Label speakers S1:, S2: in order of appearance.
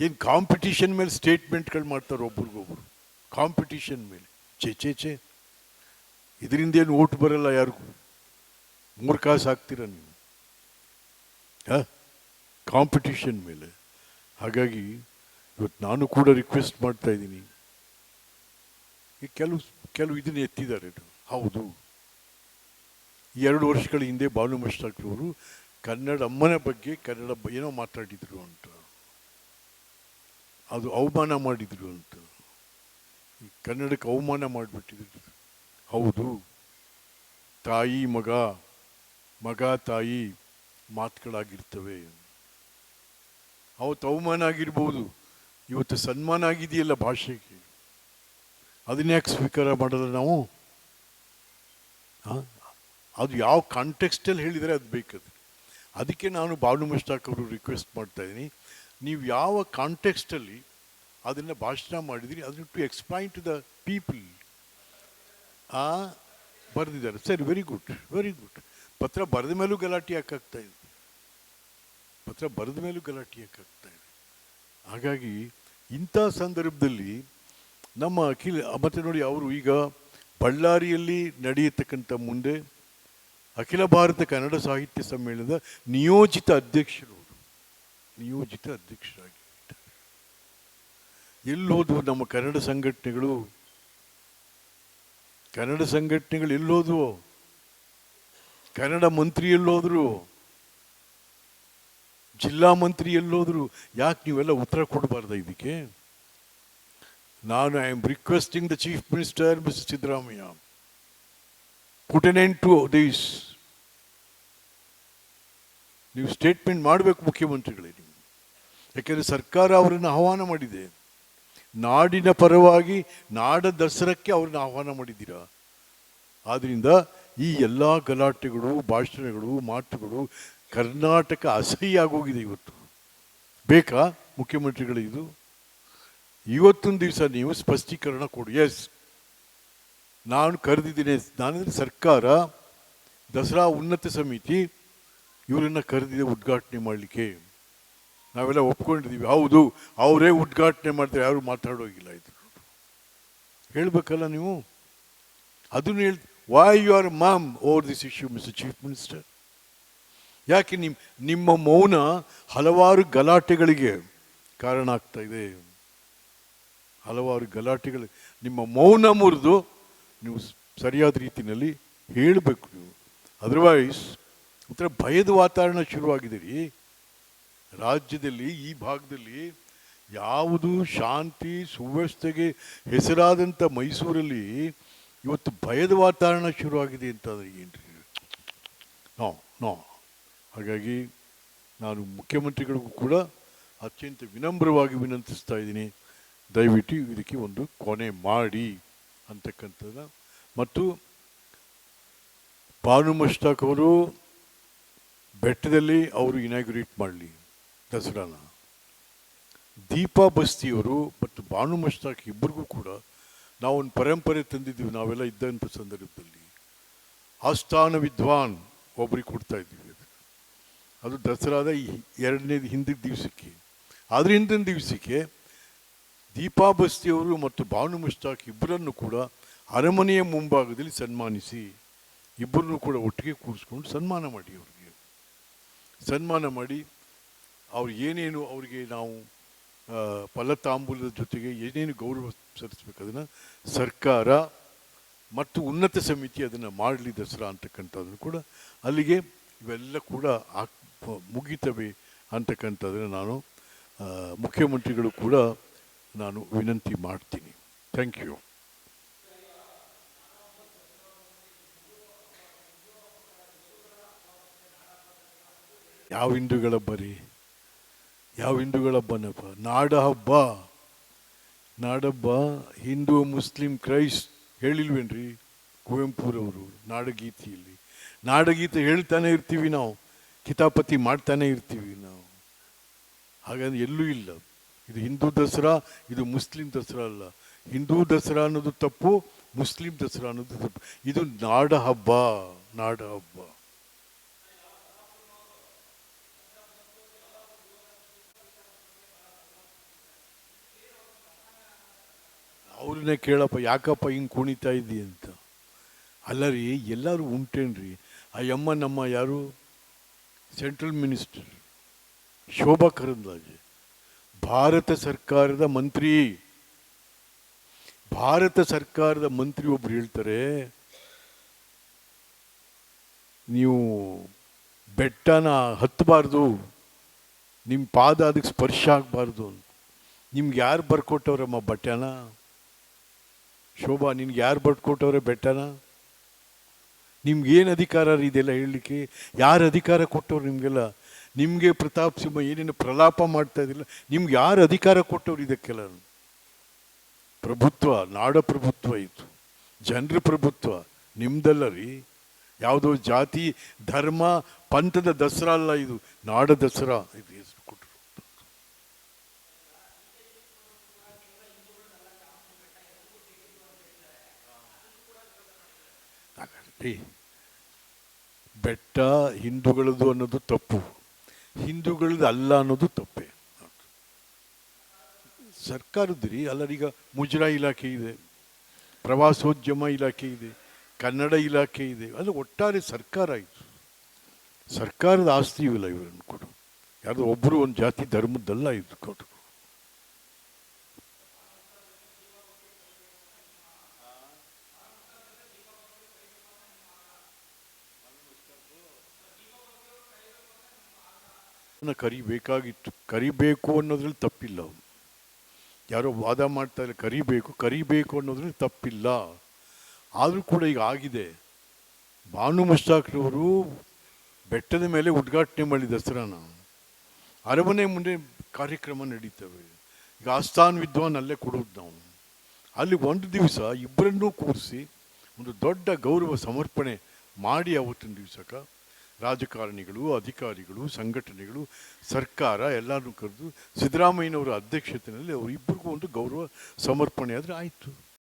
S1: ಏನು ಕಾಂಪಿಟಿಷನ್ ಮೇಲೆ ಸ್ಟೇಟ್ಮೆಂಟ್ಗಳು ಮಾಡ್ತಾರೆ ಒಬ್ರಿಗೊಬ್ರು? ಕಾಂಪಿಟಿಷನ್ ಮೇಲೆ. ಚೇ ಚೇ ಚೇ ಇದರಿಂದ ಏನು ಓಟ್ ಬರಲ್ಲ ಯಾರಿಗೂ? ಮೂರು ಕಾಸು ಹಾಕ್ತೀರ ನೀವು? ಹಾಂ? ಕಾಂಪಿಟಿಷನ್ ಮೇಲೆ. ಹಾಗಾಗಿ ಇವತ್ತು ನಾನು ಕೂಡ ರಿಕ್ವೆಸ್ಟ್ ಮಾಡ್ತಾ ಇದ್ದೀನಿ. ಈ ಕೆಲವು ಕೆಲವು ಇದನ್ನ ಎತ್ತಿದ್ದಾರೆ. ಹೌದು. ಎರಡು ವರ್ಷಗಳ ಹಿಂದೆ ಬಾನು ಮಸ್ತಾಕ್ರವರು ಕನ್ನಡ ಅಮ್ಮನ ಬಗ್ಗೆ ಕನ್ನಡ ಏನೋ ಮಾತಾಡಿದರು ಅಂತ. ಅದು ಅವಮಾನ ಮಾಡಿದ್ರು ಅಂತ. ಕನ್ನಡಕ್ಕೆ ಅವಮಾನ ಮಾಡಿಬಿಟ್ಟಿದ್ರು. ಹೌದು. ತಾಯಿ, ಮಗ ಮಗ, ತಾಯಿ ಮಾತುಗಳಾಗಿರ್ತವೆ. ಅವತ್ತು ಅವಮಾನ ಆಗಿರ್ಬೋದು. ಇವತ್ತು ಸನ್ಮಾನ ಆಗಿದೆಯಲ್ಲ ಭಾಷೆಗೆ. ಅದನ್ನ ಯಾಕೆ ಸ್ವೀಕಾರ ಮಾಡಲ್ಲ ನಾವು? ಅದು ಯಾವ ಕಾಂಟೆಕ್ಸ್ಟಲ್ಲಿ ಹೇಳಿದರೆ ಅದು ಬೇಕದು. ಅದಕ್ಕೆ ನಾನು ಬಾಲು ಮುಷ್ಟಾಕ್ ಅವರು ರಿಕ್ವೆಸ್ಟ್ ಮಾಡ್ತಾ ಇದ್ದೀನಿ. ನೀವು ಯಾವ ಕಾಂಟೆಕ್ಸ್ಟಲ್ಲಿ ಅದನ್ನು ಭಾಷಣ ಮಾಡಿದಿರಿ, ಅದನ್ನು to explain to the people ಆ, ಬರೆದಿದ್ದಾರೆ. ಸರಿ ವೆರಿ ಗುಡ್ ವೆರಿ ಗುಡ್ ಪತ್ರ ಬರೆದ ಮೇಲೂ ಗಲಾಟೆ ಯಾಕಾಗ್ತಾ ಇದೆ? ಪತ್ರ ಬರೆದ ಮೇಲೂ ಗಲಾಟೆ ಯಾಕಾಗ್ತಾ ಇದೆ? ಹಾಗಾಗಿ ಇಂಥ ಸಂದರ್ಭದಲ್ಲಿ ನಮ್ಮ ಅಖಿಲ ಮತ್ತೆ ನೋಡಿ ಅವರು ಈಗ ಬಳ್ಳಾರಿಯಲ್ಲಿ ನಡೆಯತಕ್ಕಂಥ ಮುಂದೆ ಅಖಿಲ ಭಾರತ ಕನ್ನಡ ಸಾಹಿತ್ಯ ಸಮ್ಮೇಳನದ ನಿಯೋಜಿತ ಅಧ್ಯಕ್ಷರು. ನಿಯೋಜಿತ ಅಧ್ಯಕ್ಷರಾಗಿದ್ದಾರೆ ಎಲ್ಲೋದು ನಮ್ಮ ಕನ್ನಡ ಸಂಘಟನೆಗಳು ಕನ್ನಡ ಸಂಘಟನೆಗಳು ಎಲ್ಲೋದು ಕನ್ನಡ ಮಂತ್ರಿ ಎಲ್ಲೋದ್ರು, ಜಿಲ್ಲಾ ಮಂತ್ರಿ ಎಲ್ಲೋದ್ರು, ಯಾಕೆ ನೀವೆಲ್ಲ ಉತ್ತರ ಕೊಡಬಾರ್ದ ಇದಕ್ಕೆ? ನಾನು I am requesting the chief minister Mr Siddaramaiah put end to these ನೀವು ಸ್ಟೇಟ್ಮೆಂಟ್ ಮಾಡಬೇಕು ಮುಖ್ಯಮಂತ್ರಿಗಳೇ ಯಾಕೆಂದರೆ ಸರ್ಕಾರ ಅವರನ್ನು ಆಹ್ವಾನ ಮಾಡಿದೆ. ನಾಡಿನ ಪರವಾಗಿ ನಾಡ ದಸರಕ್ಕೆ ಅವ್ರನ್ನ ಆಹ್ವಾನ ಮಾಡಿದ್ದೀರಾ? ಆದ್ದರಿಂದ ಈ ಎಲ್ಲ ಗಲಾಟೆಗಳು, ಭಾಷಣಗಳು, ಮಾತುಗಳು ಕರ್ನಾಟಕ ಅಸಹ್ಯ ಆಗೋಗಿದೆ ಇವತ್ತು. ಬೇಕಾ ಮುಖ್ಯಮಂತ್ರಿಗಳು ಇದು? ಇವತ್ತೊಂದು ದಿವಸ ನೀವು ಸ್ಪಷ್ಟೀಕರಣ ಕೊಡಿ. ಎಸ್ ನಾನು ಕರೆದಿದ್ದೀನಿ. ನಾನಂದರೆ ಸರ್ಕಾರ, ದಸರಾ ಉನ್ನತ ಸಮಿತಿ, ಇವರನ್ನು ಕರೆದಿದೆ ಉದ್ಘಾಟನೆ ಮಾಡಲಿಕ್ಕೆ. ನಾವೆಲ್ಲ ಒಪ್ಕೊಂಡಿದ್ದೀವಿ ಹೌದು, ಅವರೇ ಉದ್ಘಾಟನೆ ಮಾಡ್ತಾರೆ, ಯಾರು ಮಾತಾಡೋಗಿಲ್ಲ ಇದು ಹೇಳ್ಬೇಕಲ್ಲ ನೀವು? ಅದನ್ನು ಹೇಳ್ why you are mum over this issue mister chief minister ಯಾಕೆ ನಿಮ್ಮ ನಿಮ್ಮ ಮೌನ ಹಲವಾರು ಗಲಾಟೆಗಳಿಗೆ ಕಾರಣ ಆಗ್ತಾ ಇದೆ? ಹಲವಾರು ಗಲಾಟೆಗಳು, ನಿಮ್ಮ ಮೌನ ಮುರಿದು ನೀವು ಸರಿಯಾದ ರೀತಿಯಲ್ಲಿ ಹೇಳಬೇಕು ನೀವು. ಅದರ್ವೈಸ್ ಒಂಥರ ಭಯದ ವಾತಾವರಣ ಶುರುವಾಗಿದೆ ರೀ ರಾಜ್ಯದಲ್ಲಿ, ಈ ಭಾಗದಲ್ಲಿ ಯಾವುದು ಶಾಂತಿ, ಸುವ್ಯವಸ್ಥೆಗೆ ಹೆಸರಾದಂಥ ಮೈಸೂರಲ್ಲಿ ಇವತ್ತು ಭಯದ ವಾತಾವರಣ ಶುರುವಾಗಿದೆ ಅಂತಾದರೆ ಏನ್ರಿ? No no. ಹಾಗಾಗಿ ನಾನು ಮುಖ್ಯಮಂತ್ರಿಗಳಿಗೂ ಕೂಡ ಅತ್ಯಂತ ವಿನಮ್ರವಾಗಿ ವಿನಂತಿಸ್ತಾ ಇದ್ದೀನಿ. ದಯವಿಟ್ಟು ಇದಕ್ಕೆ ಒಂದು ಕೊನೆ ಮಾಡಿ ಅಂತಕ್ಕಂಥದ್ದು ಮತ್ತು ಭಾನು ಮಸ್ತಾಕ್ ಅವರು ಬೆಟ್ಟದಲ್ಲಿ ಅವರು ಇನಾಗ್ರೇಟ್ ಮಾಡಲಿ. ದಸರಾನ. ದೀಪಾ ಬಸ್ತಿಯವರು ಮತ್ತು ಬಾನು ಮಸ್ತಾಕ್ ಇಬ್ಬರಿಗೂ ಕೂಡ ನಾವೊಂದು ಪರಂಪರೆ ತಂದಿದ್ದೀವಿ, ನಾವೆಲ್ಲ ಇದ್ದಂಥ ಸಂದರ್ಭದಲ್ಲಿ. ಆಸ್ಥಾನ ವಿದ್ವಾನ್ ಒಬ್ರಿಗೆ ಕೊಡ್ತಾ ಇದ್ದೀವಿ ಅದು. ಅದು ದಸರಾದ ಎರಡನೇ ಹಿಂದಿನ ದಿವಸಕ್ಕೆ. ಆದರೆ ಹಿಂದಿನ ದಿವಸಕ್ಕೆ ದೀಪಾ ಬಸ್ತಿಯವರು ಮತ್ತು ಬಾನು ಮುಸ್ತಾಕ್ ಇಬ್ಬರನ್ನು ಕೂಡ ಅರಮನೆಯ ಮುಂಭಾಗದಲ್ಲಿ ಸನ್ಮಾನಿಸಿ ಇಬ್ಬರನ್ನು ಕೂಡ ಒಟ್ಟಿಗೆ ಕೂರಿಸ್ಕೊಂಡು ಸನ್ಮಾನ ಮಾಡಿ ಅವರಿಗೆ. ಸನ್ಮಾನ ಮಾಡಿ ಅವ್ರು ಏನೇನು ಅವರಿಗೆ ನಾವು ಫಲತಾಂಬೂಲದ ಜೊತೆಗೆ ಏನೇನು ಗೌರವ ಸಲ್ಲಿಸ್ಬೇಕು ಅದನ್ನು ಸರ್ಕಾರ ಮತ್ತು ಉನ್ನತ ಸಮಿತಿ ಅದನ್ನು ಮಾಡಲಿ ದಸರಾ ಅಂತಕ್ಕಂಥದ್ದನ್ನು ಕೂಡ ಅಲ್ಲಿಗೆ ಇವೆಲ್ಲ ಕೂಡ ಆಕ್ ಮುಗಿತವೆ ಅಂತಕ್ಕಂಥದ್ದನ್ನು ನಾನು ಮುಖ್ಯಮಂತ್ರಿಗಳು ಕೂಡ ನಾನು ವಿನಂತಿ ಮಾಡ್ತೀನಿ. ಥ್ಯಾಂಕ್ ಯು ಯಾವ ಹಿಂದೂಗಳ ಬರೀ? ಯಾವ ಹಿಂದೂಗಳ ಹಬ್ಬನಪ್ಪ? ನಾಡ ಹಬ್ಬ. ನಾಡಹಬ್ಬ ಹಿಂದೂ, ಮುಸ್ಲಿಂ ಕ್ರೈಸ್ಟ್ ಹೇಳಿಲ್ವೇನ್ರಿ? ಕುವೆಂಪುರವರು ನಾಡಗೀತೆಯಲ್ಲಿ. ನಾಡಗೀತೆ ಹೇಳ್ತಾನೆ ಇರ್ತೀವಿ ನಾವು. ಕಿತಾಪತಿ ಮಾಡ್ತಾನೆ ಇರ್ತೀವಿ ನಾವು. ಹಾಗಾದ್ರೆ ಎಲ್ಲೂ ಇಲ್ಲ. ಇದು ಹಿಂದೂ ದಸರಾ, ಇದು ಮುಸ್ಲಿಂ ದಸರಾ ಅಲ್ಲ. ಹಿಂದೂ ದಸರಾ ಅನ್ನೋದು ತಪ್ಪು, ಮುಸ್ಲಿಂ ದಸರಾ ಅನ್ನೋದು ತಪ್ಪು. ಇದು ನಾಡ ಹಬ್ಬ ನಾಡ ಹಬ್ಬ. ಅವ್ರನ್ನೇ ಕೇಳಪ್ಪ, ಯಾಕಪ್ಪ ಹಿಂಗೆ ಕುಣಿತಾ ಇದ್ದಿ ಅಂತ. ಅಲ್ಲ ರೀ ಎಲ್ಲರೂ ಉಂಟೇನ್ರಿ. ಆ ಯಮ್ಮ ನಮ್ಮ ಯಾರು? Central minister. ಶೋಭಾ ಕರಂದ್ಲಾಜೆ. ಭಾರತ ಸರ್ಕಾರದ ಮಂತ್ರಿ. ಭಾರತ ಸರ್ಕಾರದ ಮಂತ್ರಿ ಒಬ್ರು ಹೇಳ್ತಾರೆ, ನೀವು ಬೆಟ್ಟನ ಹತ್ತಬಾರ್ದು ನಿಮ್ಮ ಪಾದ ಅದಕ್ಕೆ ಸ್ಪರ್ಶ ಆಗಬಾರ್ದು ನಿಮ್ಗೆ ಯಾರು ಬರ್ಕೊಟ್ಟವ್ರಮ್ಮ ಬಟ್ಟೆನ ಶೋಭಾ, ನಿನ್ಗೆ ಯಾರು ಬರ್ಕೊಟ್ಟವ್ರೆ ಬೆಟ್ಟನ? ನಿಮ್ಗೇನು ಅಧಿಕಾರ ಇದೆಲ್ಲ ಹೇಳಲಿಕ್ಕೆ? ಯಾರು ಅಧಿಕಾರ ಕೊಟ್ಟವ್ರು ನಿಮಗೆಲ್ಲ? ನಿಮಗೆ ಪ್ರತಾಪ್ ಸಿಂಹ ಏನೇನು ಪ್ರಲಾಪ ಮಾಡ್ತಾ ಇದ್ದಿಲ್ಲ, ನಿಮ್ಗೆ ಯಾರು ಅಧಿಕಾರ ಕೊಟ್ಟವ್ರು ಇದಕ್ಕೆಲ್ಲ? ಪ್ರಭುತ್ವ, ನಾಡ ಪ್ರಭುತ್ವ ಇದು ಜನರ ಪ್ರಭುತ್ವ, ನಿಮ್ದಲ್ಲ ರೀ. ಯಾವುದೋ ಜಾತಿ, ಧರ್ಮ, ಪಂಥದ ದಸರಾ ಅಲ್ಲ ಇದು, ನಾಡ ದಸರಾ ಇದು. ಹಾಗಾದ್ರೆ ಬೆಟ್ಟ ಹಿಂದೂಗಳದು ಅನ್ನೋದು ತಪ್ಪು. ಹಿಂದೂಗಳದ್ದು ಅಲ್ಲ ಅನ್ನೋದು ತಪ್ಪೆ. ಸರ್ಕಾರದ್ದು ರೀ ಅಲ್ಲರೀಗ ಮುಜರಾ ಇಲಾಖೆ ಇದೆ, ಪ್ರವಾಸೋದ್ಯಮ ಇಲಾಖೆ ಇದೆ, ಕನ್ನಡ ಇಲಾಖೆ ಇದೆ, ಅಲ್ಲ ಒಟ್ಟಾರೆ ಸರ್ಕಾರ ಇದು. ಸರ್ಕಾರದ ಆಸ್ತಿ ಇವೆಲ್ಲ ಇವರನ್ನು ಕೊಡು ಯಾರು ಒಬ್ಬರು ಒಂದು ಜಾತಿ ಧರ್ಮದ್ದಲ್ಲ ಇದು ಕೊಡು ಅವ್ರನ್ನ ಕರಿಬೇಕಾಗಿತ್ತು. ಕರಿಬೇಕು ಅನ್ನೋದ್ರಲ್ಲಿ ತಪ್ಪಿಲ್ಲ ಯಾರೋ ವಾದ ಮಾಡ್ತಾ ಇಲ್ಲ ಕರಿಬೇಕು ಕರಿಬೇಕು ಅನ್ನೋದ್ರಲ್ಲಿ ತಪ್ಪಿಲ್ಲ. ಆದರೂ ಕೂಡ ಈಗ ಆಗಿದೆ. ಭಾನು ಮುಸ್ತಾಕ್ರವರು ಬೆಟ್ಟದ ಮೇಲೆ ಉದ್ಘಾಟನೆ ಮಾಡಿ ದಸರಾನ. ಅರಮನೆ ಮುಂದೆ ಕಾರ್ಯಕ್ರಮ ನಡೀತವೆ. ಈಗ ಆಸ್ಥಾನ್ ವಿದ್ವಾನ್ ಅಲ್ಲೇ ಕೊಡೋದು ನಾವು. ಅಲ್ಲಿ ಒಂದು ದಿವಸ ಇಬ್ಬರನ್ನೂ ಕೂರಿಸಿ ಒಂದು ದೊಡ್ಡ ಗೌರವ ಸಮರ್ಪಣೆ ಮಾಡಿ ಅವತ್ತಿನ ದಿವಸಕ್ಕೆ ರಾಜಕಾರಣಿಗಳು ಅಧಿಕಾರಿಗಳು ಸಂಘಟನೆಗಳು ಸರ್ಕಾರ ಎಲ್ಲರನ್ನೂ ಕರೆದು ಸಿದ್ದರಾಮಯ್ಯನವರ ಅಧ್ಯಕ್ಷತೆಯಲ್ಲಿ ಅವರಿಬ್ಬರಿಗೂ ಒಂದು ಗೌರವ ಸಮರ್ಪಣೆ ಆದರೆ ಆಯಿತು.